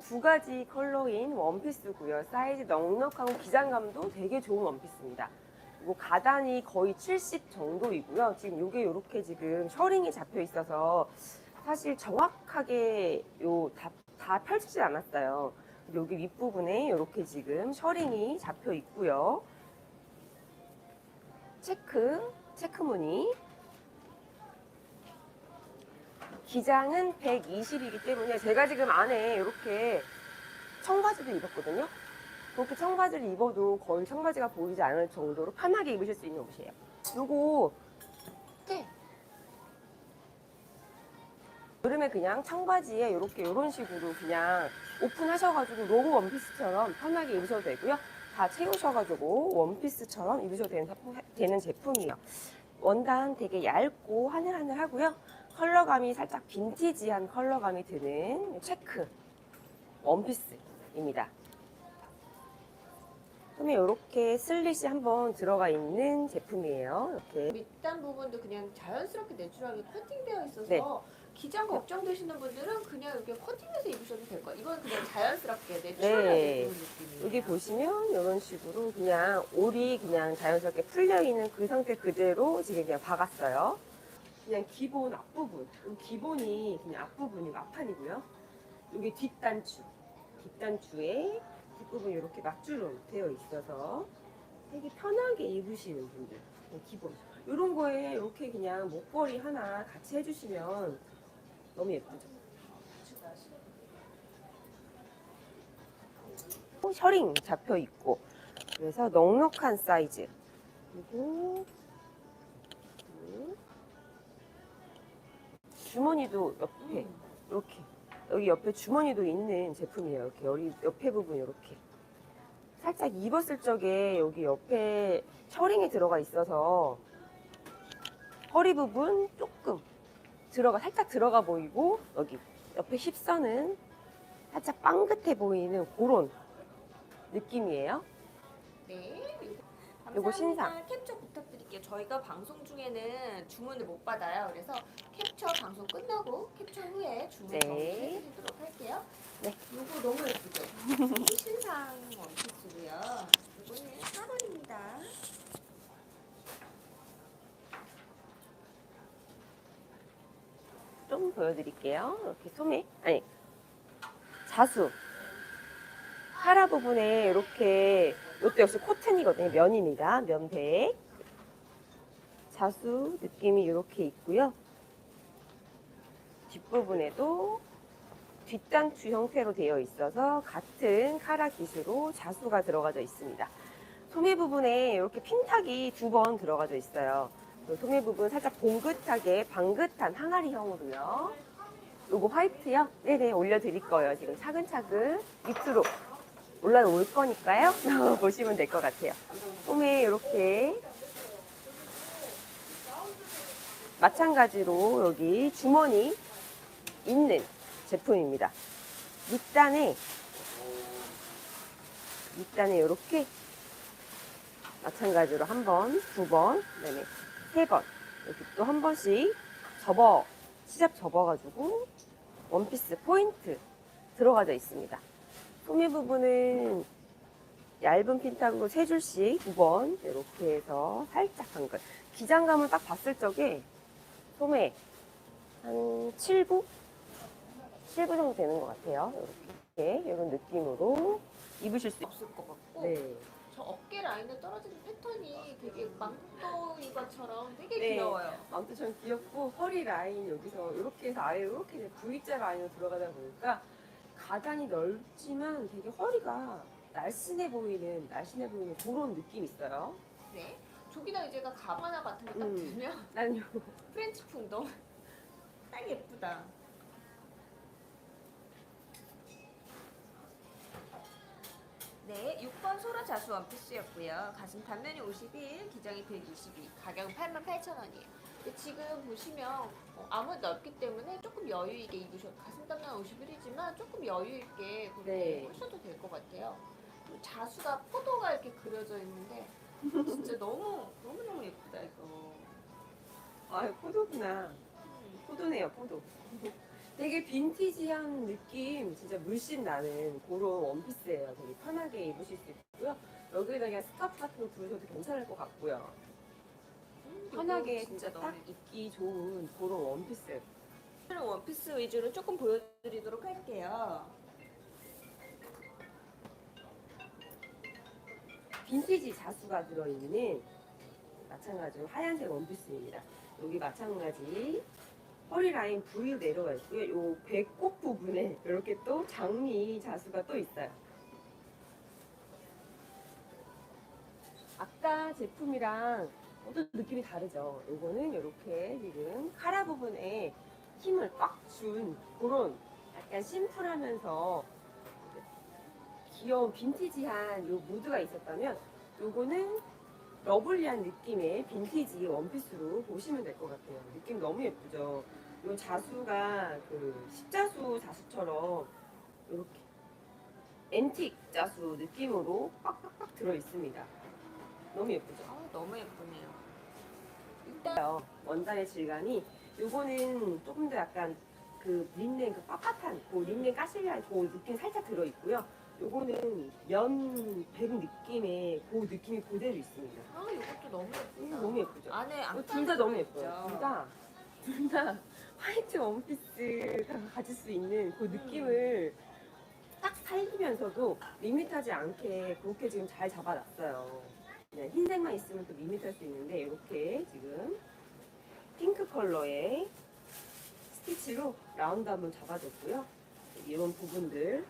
두 가지 컬러인 원피스고요. 사이즈 넉넉하고 기장감도 되게 좋은 원피스입니다. 그리고 가단이 거의 70 정도이고요. 지금 이게 이렇게 지금 셔링이 잡혀 있어서 사실 정확하게 요 다, 다 펼치지 않았어요. 여기 윗부분에 이렇게 지금 셔링이 잡혀 있고요. 체크, 체크 무늬. 기장은 120이기 때문에 제가 지금 안에 이렇게 청바지도 입었거든요. 그렇게 청바지를 입어도 거의 청바지가 보이지 않을 정도로 편하게 입으실 수 있는 옷이에요. 요거 네. 여름에 그냥 청바지에 이렇게 이런 식으로 그냥 오픈하셔가지고 로고 원피스처럼 편하게 입으셔도 되고요. 다 채우셔가지고 원피스처럼 입으셔도 되는 제품이에요. 원단 되게 얇고 하늘하늘하고요. 컬러감이 살짝 빈티지한 컬러감이 드는 체크 원피스입니다. 그러면 이렇게 슬릿이 한번 들어가 있는 제품이에요. 이렇게 밑단 부분도 그냥 자연스럽게 내추럴하게 커팅되어 있어서 네. 기장 걱정되시는 분들은 그냥 이렇게 커팅해서 입으셔도 될 거예요. 이건 그냥 자연스럽게 내추럴하게 네. 입는 느낌이에요. 여기 보시면 이런 식으로 그냥 올이 그냥 자연스럽게 풀려 있는 그 상태 그대로 지금 그냥 박았어요. 그냥 기본 앞부분, 이 기본이 그냥 앞부분이 앞판이고요. 여기 뒷단추, 뒷단추에 뒷부분이 이렇게 막주로 되어 있어서 되게 편하게 입으시는 분들, 그냥 기본. 이런 거에 이렇게 그냥 목걸이 하나 같이 해주시면 너무 예쁘죠. 셔링 잡혀 있고 그래서 넉넉한 사이즈 그리고 주머니도 옆에 이렇게 여기 옆에 주머니도 있는 제품이에요. 이렇게 여기 옆에 부분 이렇게 살짝 입었을 적에 여기 옆에 셔링이 들어가 있어서 허리 부분 조금 들어가 살짝 들어가 보이고 여기 옆에 힙선은 살짝 빵긋해 보이는 그런 느낌이에요. 네. 요거. 신상. 캡처 부탁드릴게요. 저희가 방송 중에는 주문을 못 받아요. 그래서 캡처 방송 끝나고 캡처 후에 주문 네. 해드리도록 할게요. 네. 이거 너무 예쁘죠? 신상 원피스고요. 이거는 4번입니다. 좀 보여드릴게요. 이렇게 소매, 아니, 자수. 하라 부분에 이렇게, 이것도 역시 코튼이거든요. 면입니다. 면백. 자수 느낌이 이렇게 있고요. 뒷부분에도 뒷단추 형태로 되어 있어서 같은 카라 기수로 자수가 들어가져 있습니다. 소매 부분에 이렇게 핀탁이 두 번 들어가져 있어요. 그 소매 부분 살짝 봉긋하게 방긋한 항아리형으로요. 요거 화이트요? 네네 올려드릴 거예요. 지금 차근차근 밑으로 올라올 거니까요. 보시면 될 것 같아요. 소매 이렇게 마찬가지로 여기 주머니 있는 제품입니다. 밑단에 밑단에 이렇게 마찬가지로 한 번, 두 번, 그다음에 세 번. 이렇게 또 한 번씩 접어, 시접 접어가지고 원피스 포인트 들어가져 있습니다. 소매 부분은 얇은 핀탁으로 세 줄씩 두 번 이렇게 해서 살짝 당근. 기장감을 딱 봤을 적에 소매 한 7부? 7부 정도 되는 것 같아요. 이렇게 이런 느낌으로 입으실 수 없을 것 같고 네. 저 어깨 라인에 떨어지는 패턴이 되게 망토인 것처럼 되게 네. 귀여워요. 아무튼 귀엽고 허리 라인 여기서 이렇게 해서 아예 이렇게 V자 라인으로 들어가다 보니까 가단이 넓지만 되게 허리가 날씬해 보이는 날씬해 보이는 그런 느낌이 있어요. 네. 저기다 이제가 가방 하나 같은 거 딱 음. 들면 나는 요 프렌치풍 너무 딱 예쁘다. 네, 6번 소라 자수 원피스였고요. 가슴 단면이 51, 기장이 122, 가격은 88,000원이에요. 지금 보시면 어, 아무래도 넓기 때문에 조금 여유 있게 입으셔도 가슴 51이지만 조금 여유 있게 그렇게 네. 하셔도 될 것 같아요. 그리고 자수가 포도가 이렇게 그려져 있는데 진짜 너무 너무 너무 예쁘다 이거. 아 포도구나. 음. 포도네요 포도. 되게 빈티지한 느낌 진짜 물씬 나는 그런 원피스예요. 되게 편하게 입으실 수 있고요. 여기에다 그냥 스카프 같은 거 두셔도 괜찮을 것 같고요. 편하게 이거 진짜 딱 너무 입기 좋은 그런 원피스. 오늘은 원피스 위주로 조금 보여드리도록 할게요. 빈티지 자수가 들어있는 마찬가지로 하얀색 원피스입니다. 여기 마찬가지 허리 라인 V로 내려가 있고요. 요 배꼽 부분에 이렇게 또 장미 자수가 또 있어요. 아까 제품이랑 어떤 느낌이 다르죠? 요거는 이렇게 지금 카라 부분에 힘을 꽉 준 그런 약간 심플하면서 귀여운 빈티지한 요 무드가 있었다면 요거는 러블리한 느낌의 빈티지 원피스로 보시면 될 것 같아요. 느낌 너무 예쁘죠? 요 자수가 그 십자수 자수처럼 이렇게 앤틱 자수 느낌으로 빡빡빡 들어 있습니다. 너무 예쁘죠? 아, 너무 예쁘네요. 일단 요 원단의 질감이 요거는 조금 더 약간 그 린넨 그 빳빳한 그 린넨 까실리한 그 느낌 살짝 들어 있고요. 요거는 면백 느낌의 그 느낌이 그대로 있습니다. 아, 이것도 너무 예쁘다. 음, 너무 예쁘죠? 안에 안둘다 너무? 예뻐요. 둘 다. 둘 다 화이트 원피스가 가질 수 있는 그 느낌을 딱 살리면서도 밋밋하지 않게 그렇게 지금 잘 잡아놨어요. 그냥 흰색만 있으면 또 밋밋할 수 있는데 이렇게 지금 핑크 컬러의 스티치로 라운드 한번 잡아줬고요. 이런 부분들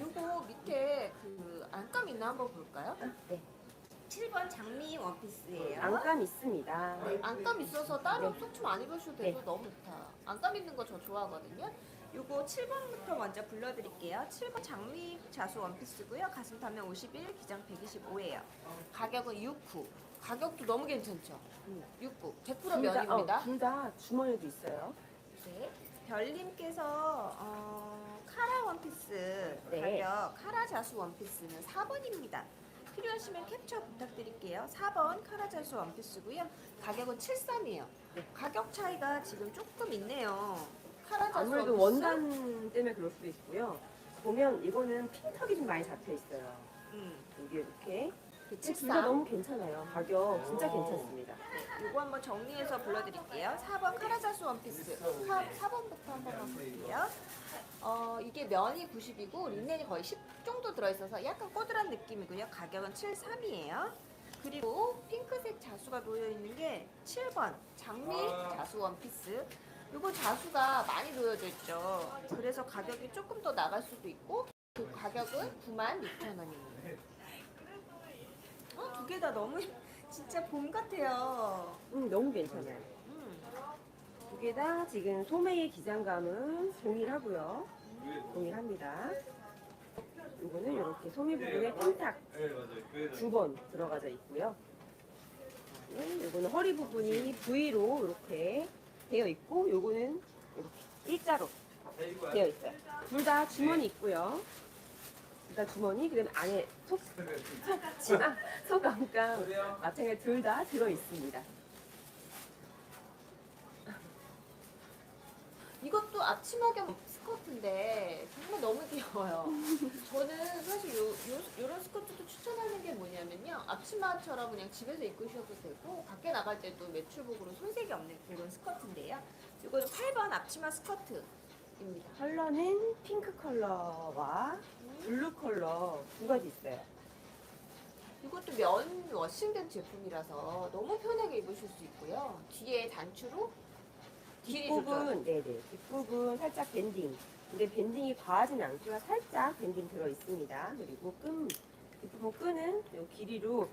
요거 밑에 그 안감 있나 한번 볼까요? 네. 7번 장미 원피스예요. 안감 있습니다. 네, 안감 있어서 따로 네. 속춤 안 입으셔도 되고 네. 너무 좋다. 안감 있는 거 저 좋아하거든요. 요거 7번부터 먼저 불러드릴게요. 7번 장미 자수 원피스고요. 가슴 타면 51, 기장 125예요. 가격은 69. 가격도 너무 괜찮죠? 음. 69. 100% 면입니다. 둘다 주머니도 있어요. 네. 별님께서 어, 카라 원피스 네. 가격 카라 자수 원피스는 4번입니다. 필요하시면 캡처 부탁드릴게요. 4번 카라 자수 원피스고요. 가격은 73이에요. 네. 가격 차이가 지금 조금 있네요. 카라 자수 아무래도? 원단 때문에 그럴 수도 있고요. 보면 이거는 핀턱이 좀 많이 잡혀 있어요. 음, 여기 이렇게. 그둘다 73. 너무 괜찮아요. 가격 진짜 괜찮습니다. 네, 이거 한번 정리해서 불러드릴게요. 4번 카라자수 원피스. 4, 4번부터 한번 볼게요. 어, 이게 면이 90이고 린넨이 거의 10 정도 들어있어서 약간 꼬들한 느낌이고요. 가격은 73이에요. 그리고 핑크색 자수가 놓여있는 게 7번 장미 자수 원피스. 이거 자수가 많이 놓여져 있죠. 그래서 가격이 조금 더 나갈 수도 있고 그 가격은 96,000원입니다. 어, 두 개 다 너무 진짜 봄 같아요. 음, 너무 괜찮아요. 음. 두개 다 지금 소매의 기장감은 동일하고요. 동일합니다. 이거는 이렇게 소매 부분에 핀탁 네 맞아요. 두번 들어가져 있고요. 네, 이거는 허리 부분이 V로 이렇게 되어 있고, 요거는 이렇게 일자로 되어 있어요. 둘 다 주머니 있고요. 둘다 주머니, 그 다음에 안에 속, 속, 치마, 속 안감, 마찬가지 둘 다 들어 있습니다. 이것도 앞치마 겸 스커트인데 정말 너무 귀여워요. 저는 사실 요, 요, 요 런 스커트도 추천하는 게 뭐냐면요. 앞치마처럼 그냥 집에서 입고 오셔도 되고 밖에 나갈 때도 매출복으로 손색이 없는 그런 스커트인데요. 이거는 8번 앞치마 스커트입니다. 컬러는 핑크 컬러와 블루 컬러 두 가지 있어요. 이것도 면 워싱된 제품이라서 너무 편하게 입으실 수 있고요. 뒤에 단추로. 뒷부분, 네네. 뒷부분 살짝 밴딩. 근데 밴딩이 과하진 않고요. 살짝 밴딩 들어 있습니다. 그리고 끈, 뒷부분 끈은 요 길이로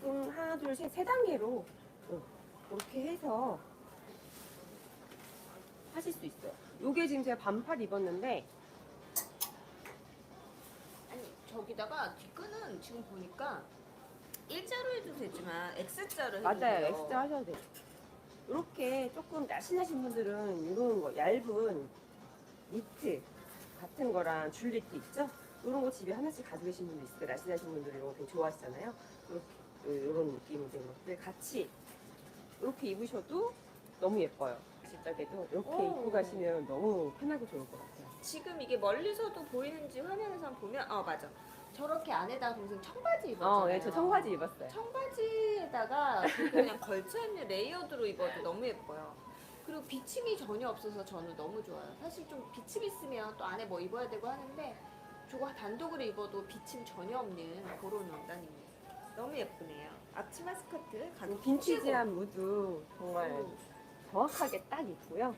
조금 하나, 둘, 셋, 세 단계로 어, 이렇게 해서 하실 수 있어요. 요게 지금 제가 반팔 입었는데 아니 저기다가 뒷끈은 지금 보니까 일자로 해도 되지만 X자로 해도 맞아요. 돼요. 엑스자 하셔도 돼요. 이렇게 조금 날씬하신 분들은 이런 거 얇은 니트 같은 거랑 줄리티 있죠? 이런 거 집에 하나씩 가지고 계신 분도 있을 거예요. 날씬하신 분들은 이런 거 되게 좋아하시잖아요. 이렇게 이런 느낌이 된 것들 같이 이렇게 입으셔도 너무 예뻐요. 실적에도 이렇게 오. 입고 가시면 너무 편하고 좋을 것 같아요. 지금 이게 멀리서도 보이는지 화면에서 한번 보면 어 맞아. 저렇게 안에다가 동생 청바지 입었잖아요. 어, 예, 저 청바지 입었어요. 청바지에다가 그냥 걸쳐 입는 레이어드로 입어도 너무 예뻐요. 그리고 비침이 전혀 없어서 저는 너무 좋아요. 사실 좀 비침 있으면 또 안에 뭐 입어야 되고 하는데 저거 단독으로 입어도 비침 전혀 없는 그런 원단입니다. 너무 예쁘네요. 앞치마 스커트 가죽 빈티지한 무드 정말 음, 정확하게 딱 있고요.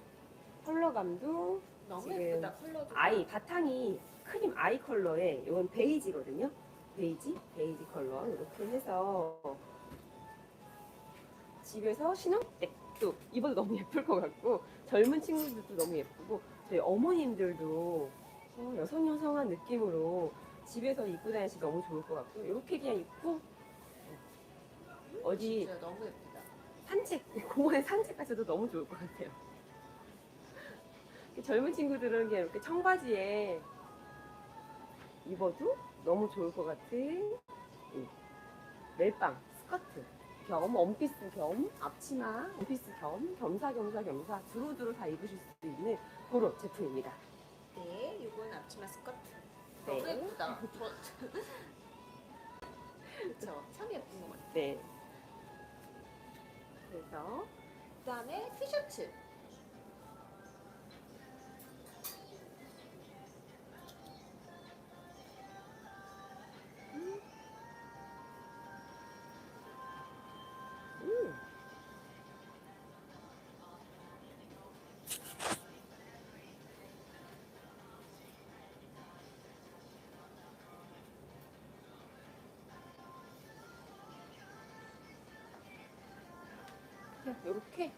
컬러감도 너무 지금 예쁘다 컬러도. 아이 바탕이 크림 아이 컬러에 이건 베이지거든요. 베이지 베이지 컬러 이렇게 해서 집에서 신혼때도 입어도 너무 예쁠 것 같고 젊은 친구들도 너무 예쁘고 저희 어머님들도 어, 여성 여성한 느낌으로 집에서 입고 다니시 너무 좋을 것 같고 이렇게 그냥 입고 어디 진짜 너무 예쁘다. 산책, 공원에 산책 가셔도 너무 좋을 것 같아요. 젊은 친구들은 그냥 이렇게 청바지에 입어도 너무 좋을 것 같은 이 멜빵 스커트 겸 원피스 겸 앞치마 원피스 겸 겸사겸사 겸사 두루두루 다 입으실 수 있는 그런 제품입니다. 네, 이건 앞치마 스커트. 네. 너무 예쁘다. 저... 그쵸, 참 예쁜 것 같아요. 네. 그래서 그다음에 티셔츠. 이렇게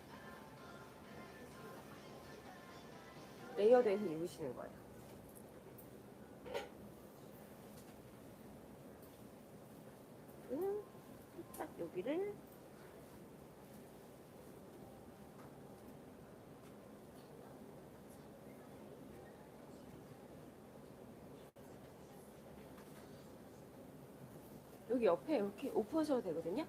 레이어드해서 입으시는 거예요. 음, 딱 여기를 여기 옆에 이렇게 오픈하셔도 되거든요.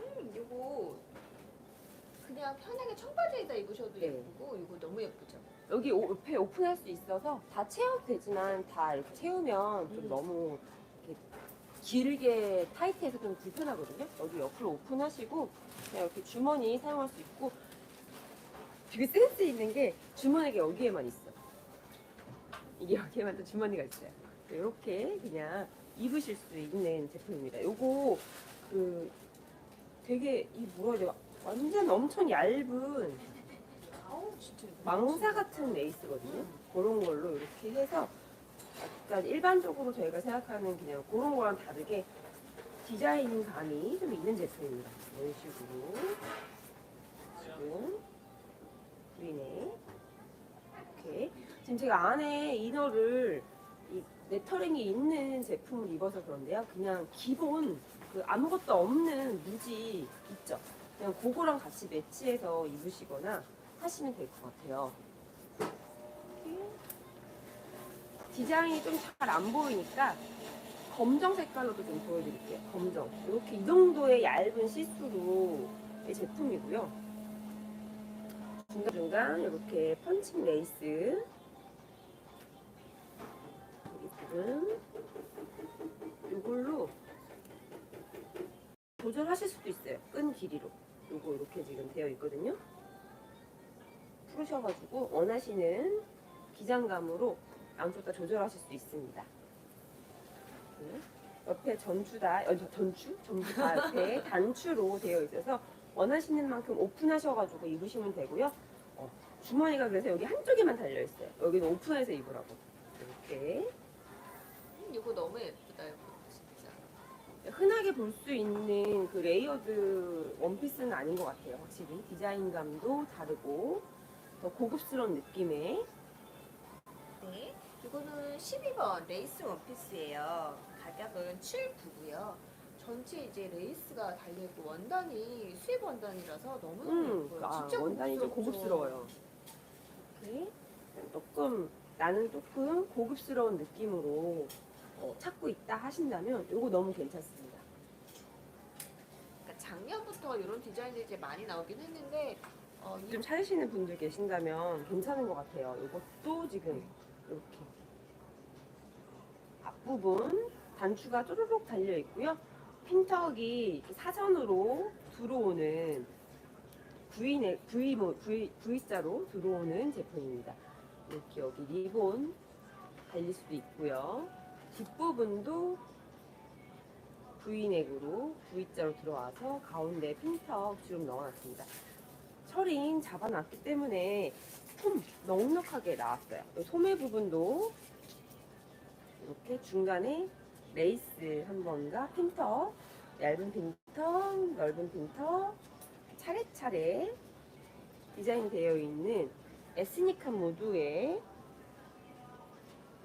음, 이거 그냥 편하게 청바지에다 입으셔도 네. 예쁘고 이거 너무 예쁘죠. 여기 오- 옆에 오픈할 수 있어서 다 채워도 되지만 다 이렇게 채우면 좀 음. 너무 이렇게 길게 타이트해서 좀 불편하거든요. 여기 옆으로 오픈하시고 그냥 이렇게 주머니 사용할 수 있고 되게 센스 있는 게 주머니가 여기에만 있어. 이게 여기에만 또 주머니가 있어요. 이렇게 그냥 입으실 수 있는 제품입니다. 요거 그 되게 이 뭐라 해야 돼? 완전 엄청 얇은. 망사 같은 레이스거든요. 그런 걸로 이렇게 해서 약간 일반적으로 저희가 생각하는 그냥 그런 거랑 다르게 디자인 감이 좀 있는 제품입니다. 이런 식으로 지금 그리네 이렇게 지금 제가 안에 이너를 이 레터링이 있는 제품을 입어서 그런데요. 그냥 기본 그 아무것도 없는 무지 있죠. 그냥 그거랑 같이 매치해서 입으시거나 하시면 될 것 같아요. 디자인이 좀 잘 안 보이니까 검정 색깔로도 좀 보여드릴게요. 검정. 이렇게 이 정도의 얇은 시스루의 제품이고요. 중간중간 이렇게 펀칭 레이스. 여기 지금 이걸로 조절하실 수도 있어요. 끈 길이로. 요거 이렇게 지금 되어 있거든요. 풀으셔가지고 원하시는 기장감으로 양쪽 다 조절하실 수 있습니다. 네. 옆에 전추 다, 어, 저- 전추? 전부 다 옆에 단추로 되어 있어서 원하시는 만큼 오픈하셔가지고 입으시면 되고요. 어, 주머니가 그래서 여기 한쪽에만 달려있어요. 여기는 오픈해서 입으라고. 이렇게. 음, 이거 너무 예쁘다 이거 진짜. 흔하게 볼 수 있는 그 레이어드 원피스는 아닌 것 같아요. 확실히 디자인감도 다르고 더 고급스러운 느낌의 네, 이거는 12번 레이스 원피스예요. 가격은 7,9고요. 전체 이제 레이스가 달려있고 원단이 수입 원단이라서 너무너무 음, 예뻐요. 아, 진짜 원단이 좀 고급스러워요. 이렇게 조금 나는 조금 고급스러운 느낌으로 어, 찾고 있다 하신다면 이거 너무 괜찮습니다. 그러니까 작년부터 이런 디자인들이 이제 많이 나오긴 했는데 좀 찾으시는 분들 계신다면 괜찮은 것 같아요. 이것도 지금 이렇게 앞부분 단추가 쪼르륵 달려 있고요. 핀턱이 사선으로 들어오는 V네, V, 뭐, V, V자로 들어오는 제품입니다. 이렇게 여기 리본 달릴 수도 있고요. 뒷부분도 V넥으로 V자로 들어와서 가운데 핀턱 주름 넣어놨습니다. 철인 잡아놨기 때문에 폼 넉넉하게 나왔어요. 이 소매 부분도 이렇게 중간에 레이스 한 번과 핀턱, 얇은 핀턱, 넓은 핀턱 차례차례 디자인되어 있는 에스닉한 모두의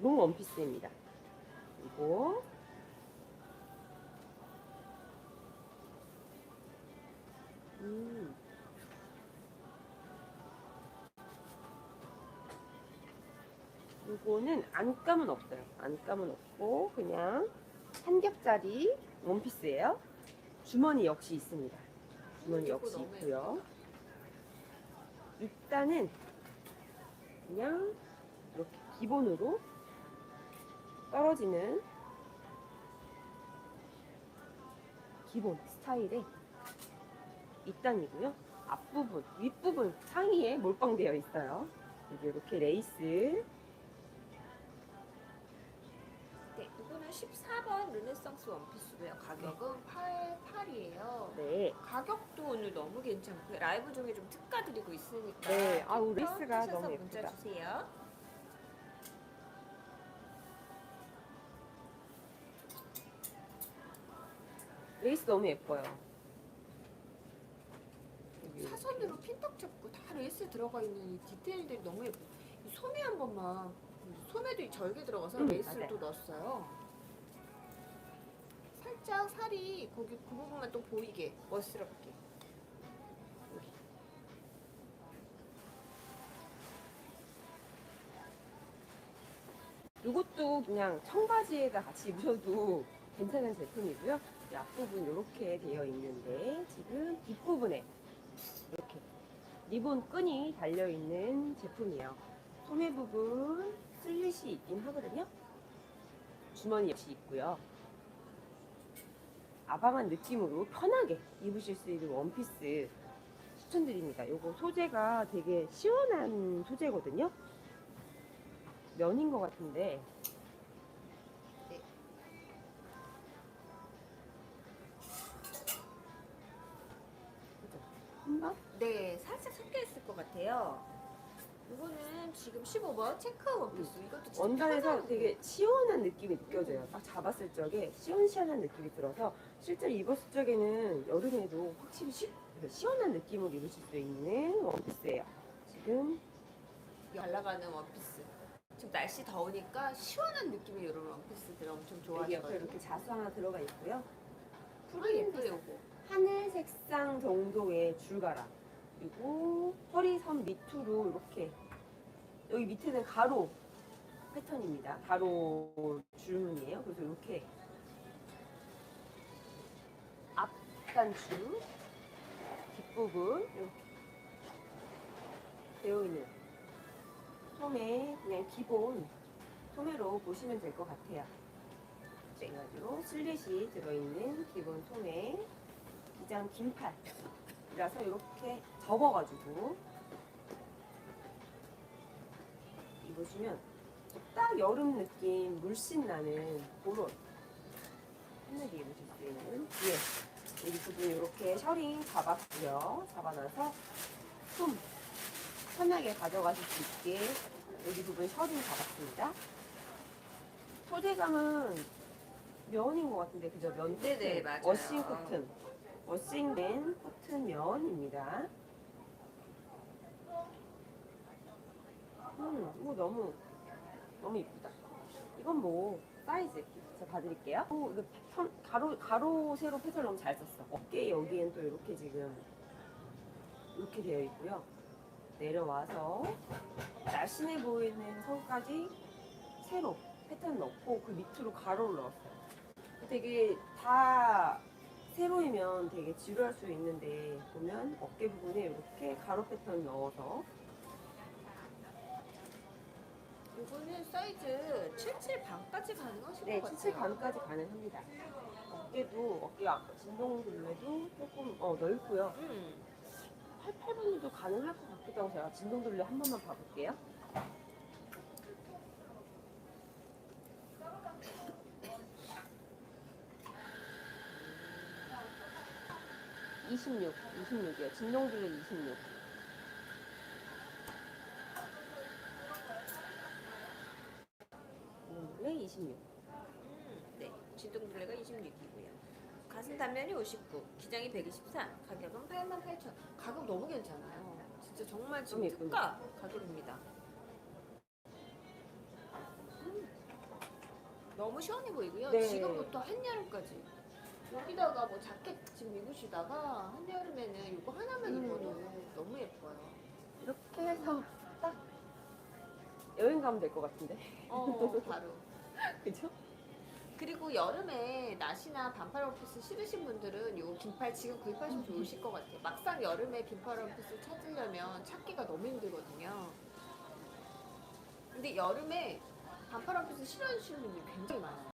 롱 원피스입니다. 그리고 음. 이거는 안감은 없어요. 안감은 없고 그냥 한 겹짜리 원피스예요. 주머니 역시 있습니다. 주머니 역시 있고요. 일단은 그냥 이렇게 기본으로 떨어지는 기본 스타일의 밑단이고요. 앞부분, 윗부분 상의에 몰빵되어 있어요. 이렇게 레이스 14번 르네상스 원피스고요. 가격은 8, 8이에요. 네. 가격도 오늘 너무 괜찮고요. 라이브 중에 좀 특가 드리고 있으니까 네, 아우, 레이스가 하셔서 너무 문자 예쁘다. 주세요. 레이스 너무 예뻐요. 여기 사선으로 핀턱 잡고 다 레이스 들어가 있는 이 디테일들이 너무 예뻐요. 이 소매 한 번만 소매도 이 절개 들어가서 음, 레이스를 맞아요. 또 넣었어요. 살짝 살이 거기 그 부분만 또 보이게 멋스럽게. 이것도 그냥 청바지에다 같이 입으셔도 괜찮은 제품이고요. 이 앞부분 이렇게 되어 있는데 지금 뒷부분에 이렇게 리본 끈이 달려 있는 제품이에요. 소매 부분 슬릿이 있긴 하거든요. 주머니 역시 있고요. 아방한 느낌으로 편하게 입으실 수 있는 원피스 추천드립니다. 이거 소재가 되게 시원한 소재거든요. 면인 것 같은데 네. 한번 네, 살짝 섞여 있을 것 같아요. 이거는 지금 15번 체크 원피스. 이것도 진짜 원단에서 편하고. 되게 시원한 느낌이 느껴져요. 딱 잡았을 적에 시원시원한 느낌이 들어서 실제로 입었을 적에는 여름에도 확실히 시, 시원한 느낌으로 입으실 수 있는 원피스예요. 지금 잘 나가는 원피스. 지금 날씨 더우니까 시원한 느낌의 이런 원피스들 엄청 여기 옆에 좋아하시거든요. 이렇게 자수 하나 들어가 있고요. 아, 예뻐요, 이거. 하늘 색상 정도의 줄가라 그리고 허리선 밑으로 이렇게 여기 밑에는 가로 패턴입니다. 가로 줄무늬예요. 그래서 이렇게 앞단추 뒷부분 이렇게 되어 있는 소매 그냥 기본 소매로 보시면 될 것 같아요. 그래가지고 슬릿이 들어있는 기본 소매 기장 긴팔이라서 이렇게 접어가지고 입으시면 딱 여름 느낌 물씬 나는 그런 편하게 입으실 수 있는 뒤에 여기 부분 이렇게 셔링 잡았고요. 잡아놔서 숨 편하게 가져가실 수 있게 여기 부분 셔링 잡았습니다. 소재감은 면인 것 같은데 그죠? 면 네네, 맞아요. 워싱 코튼. 워싱된 코튼 면입니다 음 이거 너무 너무 이쁘다 이건 뭐 사이즈 제가 봐드릴게요. 오, 이거 패턴, 가로 가로 세로 패턴 너무 잘 썼어. 어깨 여기엔 또 이렇게 지금 이렇게 되어 있고요. 내려와서 날씬해 보이는 선까지 세로 패턴 넣고 그 밑으로 가로를 넣었어요. 되게 다 세로이면 되게 지루할 수 있는데 보면 어깨 부분에 이렇게 가로 패턴 넣어서 이거는 사이즈 77 반까지 가능하실 네, 것 같아요. 77 반까지 가능합니다. 어깨도 어깨 아까 진동둘레도 조금 어, 넓고요. 음. 88번도 가능할 것 같기도 하고 제가 진동둘레 한 번만 봐볼게요. (26) 26이요 진동둘레 (26) 진동둘레 (26) 음, 네, 진동둘레가 26이고요. 가슴 단면이 59, 기장이 124, 가격은 88,000원. 가격 너무 괜찮아요. 진짜 정말 지금 너무? 특가 가격입니다. 음, 너무 시원해 보이고요. 네. 지금부터 한여름까지. 여기다가 뭐 자켓 지금 입으시다가 한여름에는 이거 하나만 음. 입어도 너무 예뻐요. 이렇게 해서 딱 여행 가면 될 것 같은데 어, 바로. 그죠? 그리고 여름에 나시나 반팔 원피스 싫으신 분들은 요 긴팔 지금 구입하시면 좋으실 것 같아요. 막상 여름에 긴팔 원피스 찾으려면 찾기가 너무 힘들거든요. 근데 여름에 반팔 원피스 싫어하시는 분들이 굉장히 많아요.